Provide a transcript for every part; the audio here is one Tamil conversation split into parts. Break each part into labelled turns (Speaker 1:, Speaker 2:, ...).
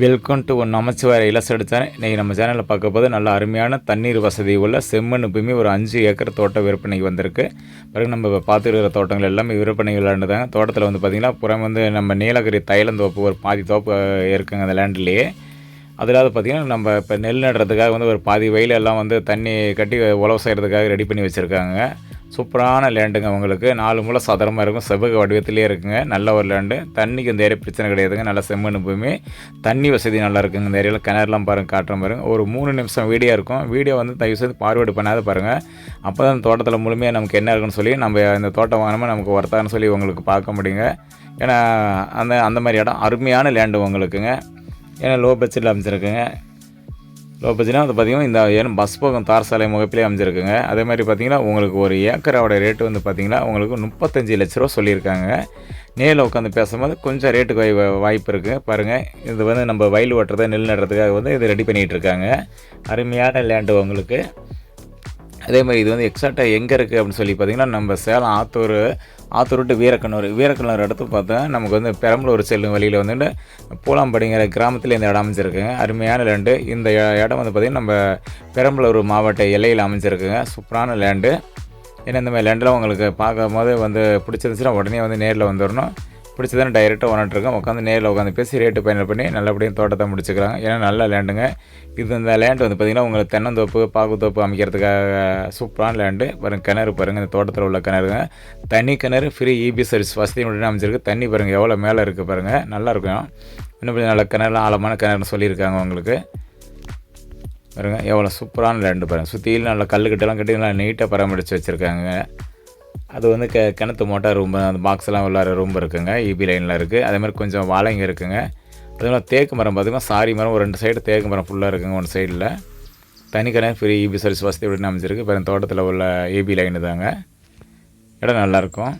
Speaker 1: வெல்கம் டு ஒன் நமச்சிவார எடுத்தேன் இன்றைக்கி நம்ம சேனலில் பார்க்க போது நல்ல அருமையான தண்ணீர் வசதி உள்ள செம்மண் பூமி ஒரு அஞ்சு ஏக்கர் தோட்டம் விற்பனைக்கு வந்திருக்கு. பிறகு நம்ம இப்போ பார்த்துருக்கிற தோட்டங்கள் எல்லாமே விற்பனை விளையாண்டுதாங்க தோட்டத்தில் வந்து பார்த்திங்கன்னா புறம் வந்து நம்ம நீலகிரி தைலந்தோப்பு ஒரு பாதி தோப்பு இருக்குங்க அந்த லேண்ட்லேயே அதில்லாத பார்த்திங்கன்னா நம்ம இப்போ நெல் நடுறதுக்காக வந்து ஒரு பாதி வயலெல்லாம் வந்து தண்ணி கட்டி உழவு செய்கிறதுக்காக ரெடி பண்ணி வச்சுருக்காங்க. சூப்பரான லேண்டுங்க உங்களுக்கு. நாலு மூலை சதுரமாக இருக்கும். செவ்வக வடிவத்திலே இருக்குங்க. நல்ல ஒரு லேண்டு. தண்ணிக்கு இந்த ஏரியா பிரச்சனை கிடையாதுங்க. நல்ல செம்மண் பூமி. தண்ணி வசதி நல்லா இருக்குங்க இந்த ஏரியாவில் கிணறுலாம் பாருங்க காட்டுற பாருங்க ஒரு மூணு நிமிஷம் வீடியோ இருக்கும். வீடியோ வந்து தயவு செய்து பார்வேர்டு பண்ணாத பாருங்கள் அப்போ தான் இந்த தோட்டத்தில் முழுமையாக நமக்கு என்ன இருக்குன்னு சொல்லி நம்ம இந்த தோட்டம் வாங்கினோமா நமக்கு ஒருத்தான்னு சொல்லி உங்களுக்கு பார்க்க முடியுங்க. ஏன்னா அந்த அந்த மாதிரி இடம் அருமையான லேண்டு உங்களுக்குங்க. ஏன்னா லோ பட்ஜெட்டில் அமைச்சிருக்குங்க இப்போ பார்த்தீங்கன்னா வந்து பார்த்திங்கன்னா இந்த ஏன் பஸ் போகும் தார் சாலை முகப்பிலே அமைஞ்சிருக்குங்க. அதே மாதிரி பார்த்தீங்கன்னா உங்களுக்கு ஒரு ஏக்கரோட ரேட்டு வந்து பார்த்திங்கன்னா உங்களுக்கு முப்பத்தஞ்சு லட்ச ரூபா சொல்லியிருக்காங்க. நேரில் உட்காந்து பேசும்போது கொஞ்சம் ரேட்டுக்கு வாய் வாய்ப்பு இருக்குது பாருங்கள் இது வந்து நம்ம வயல் ஓட்டுறதை நெல் நடுறதுக்காக வந்து இது ரெடி பண்ணிகிட்டு இருக்காங்க. அருமையான லேண்டு உங்களுக்கு. அதே மாதிரி இது வந்து எக்ஸாக்டாக எங்கே இருக்குது அப்படின்னு சொல்லி பார்த்தீங்கன்னா நம்ம சேலம் ஆத்தூர் ஆத்தூர் விட்டு வீரக்கண்ணூர். வீரக்கண்ணூர் இடத்து பார்த்தா நமக்கு வந்து பெரம்பலூர் செல்லும் வழியில் வந்துட்டு பூலாம்படிங்கிற கிராமத்தில் இந்த இடம் அமைஞ்சிருக்குங்க அருமையான லேண்டு இந்த இடம் வந்து பார்த்திங்கன்னா நம்ம பெரம்பலூர் மாவட்ட எல்லையில் அமைஞ்சிருக்குங்க. சூப்பரான லேண்டு ஏன்னா இந்த மாதிரி லேண்டில் உங்களுக்கு பார்க்கும் போது வந்து பிடிச்சிருந்துச்சுன்னா உடனே வந்து நேரில் வந்துடணும் பிடிச்சதானே டைரெக்டாக இருக்கோம் உட்காந்து நேரில் உட்காந்து பேசி ரேட்டு பயணம் பண்ணி நல்லபடியாக தோட்டத்தை முடிச்சுக்கிறாங்க ஏன்னா நல்ல லேண்டுங்க இது இந்த லேண்டு வந்து பார்த்திங்கன்னா உங்களுக்கு தென்னந்தோப்பு பாகுத்தோப்பு அமைக்கிறதுக்காக சூப்பரான லேண்டு பாருங்கள் கிணறு பாருங்கள் இந்த தோட்டத்தில் உள்ள கிணறுங்க. தண்ணி கிணறு ஃப்ரீ இபி சர்வீஸ் வசதி மட்டும் அமைச்சிருக்கு தண்ணி பாருங்கள் எவ்வளோ மேலே இருக்குது பாருங்கள் நல்லா இருக்கும். இன்னும் கொஞ்சம் நல்ல கிணறுலாம் ஆழமான கிணறுன்னு சொல்லியிருக்காங்க உங்களுக்கு. பாருங்கள் எவ்வளோ சூப்பரான லேண்டு பாருங்கள் சுற்றிலும் நல்லா கல்லுக்கிட்டலாம் கட்டி நல்லா நீட்டாக பராமரித்து வச்சுருக்காங்க. அது வந்து க கிணத்து மோட்டார் ரூம் அந்த பாக்ஸ்லாம் விளாட்ற உள்ளார ரூம் இருக்குங்க இபி லைனில் இருக்குது அதே மாதிரி கொஞ்சம் வாழைங்க இருக்குங்க. அதே மாதிரி தேக்கு மரம் பார்த்திங்கன்னா சாரி மரம் ஒரு ரெண்டு சைடு தேக்கு மரம் ஃபுல்லாக இருக்குங்க ஒன் சைடில் தனி ஃப்ரீ இபி சர்வீஸ் வசதி அப்படின்னு அமைச்சிருக்கு இப்போ தோட்டத்தில் உள்ள இபி லைனு தாங்க. இடம் நல்லாயிருக்கும்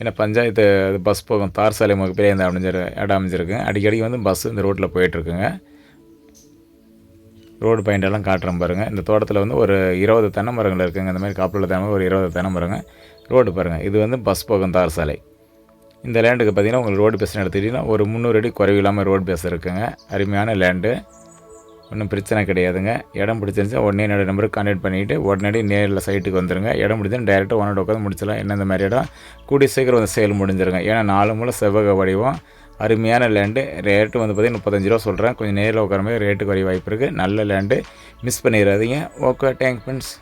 Speaker 1: ஏன்னா பஞ்சாயத்து பஸ் போகும். தார் சாலை முகப்பிலே இந்த அமைஞ்சிரு இடம் அமைஞ்சிருக்கு. அடிக்கடி வந்து பஸ் இந்த ரோட்டில் போயிட்டுருக்குங்க ரோடு பாயிண்டெல்லாம் காட்டுறேன் பாருங்கள் இந்த தோட்டத்தில் வந்து ஒரு இருபது தென்னை மரங்கள் இருக்குங்க. இந்த மாதிரி காப்பில் தென்னை ஒரு இருபது தென்னை மரங்க. ரோடு பாருங்கள் இது வந்து பஸ் போகும் தார் சாலை. இந்த லேண்டுக்கு பார்த்தீங்கன்னா உங்களுக்கு ரோடு பேஸ் எடுத்துக்கிட்டிங்கன்னா ஒரு முந்நூறு அடி குறைவு இல்லாமல் ரோடு பேஸ் இருக்குங்க. அருமையான லேண்டு ஒன்றும் பிரச்சனை கிடையாதுங்க. இடம் பிடிச்சிருந்துச்சா உடனே என்னோடய நம்பருக்கு கான்டாக்ட் பண்ணிவிட்டு உடனடி நேரில் சைட்டுக்கு வந்துடுங்க இடம் பிடிச்சா டேரெக்டாக ஒன்னோட உட்காந்து முடிச்சிடலாம். என்ன இந்த மாதிரி இடம்? கூடிய சீக்கிரம் வந்து சேல் முடிஞ்சிருங்க. ஏன்னா நாலு மூலம் செவ்வக வடிவம். அருமையான லேண்டு ரேட்டு வந்து பார்த்திங்கன்னா முப்பத்தஞ்சு ரூபா சொல்கிறேன் கொஞ்சம் நேரில் உட்கார மாதிரி ரேட்டுக்கு வரைய வாய்ப்பு இருக்குது நல்ல லேண்டு மிஸ் பண்ணிடாதீங்க. Okay thank friends